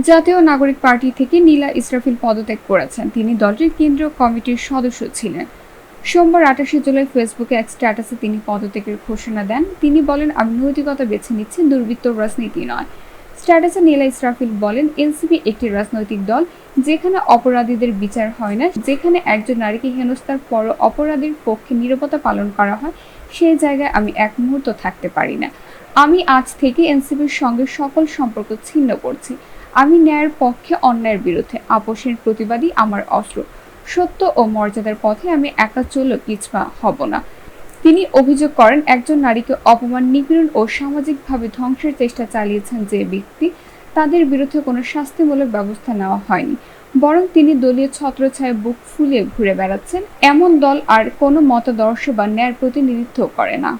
জাতীয় নাগরিক পার্টি থেকে নীলা ইসরাফিল পদত্যাগ করেছেন। তিনি দলটির কেন্দ্রীয় কমিটির সদস্য ছিলেন। সোমবার আঠাশে জুলাই ফেসবুকে এক স্ট্যাটাসে তিনি পদত্যাগের ঘোষণা দেন। তিনি বলেন, আমি নৈতিকতা বেছে নিচ্ছি, দুর্বৃত্ত রাজনীতি নয়। স্ট্যাটাসে নীলা ইসরাফিল বলেন, এনসিপি একটি রাজনৈতিক দল যেখানে অপরাধীদের বিচার হয় না, যেখানে একজন নারীকে হেনস্থার পর অপরাধীর পক্ষে নিরাপত্তা পালন করা হয় সেই জায়গায় আমি এক মুহূর্ত থাকতে পারি না। আমি আজ থেকে এনসিপির সঙ্গে সকল সম্পর্ক ছিন্ন করছি। আমি ন্যায়ের পক্ষে অন্যায়ের বিরুদ্ধে আপোষের প্রতিবাদী আমার অস্ত্র। সত্য ও মর্যাদার পথে আমি একা চললেও পিছপা হব না। তিনি অভিযোগ করেন, একজন নারীকে অপমান, নিপীড়ন ও সামাজিকভাবে ধ্বংসের চেষ্টা চালিয়েছেন যে ব্যক্তি, তাদের বিরুদ্ধে কোনো শাস্তিমূলক ব্যবস্থা নেওয়া হয়নি। বরং তিনি দলীয় ছত্রছায় বুক ফুলিয়ে ঘুরে বেড়াচ্ছেন। এমন দল আর কোনো মতাদর্শ বা ন্যায়ের প্রতিনিধিত্ব করে না।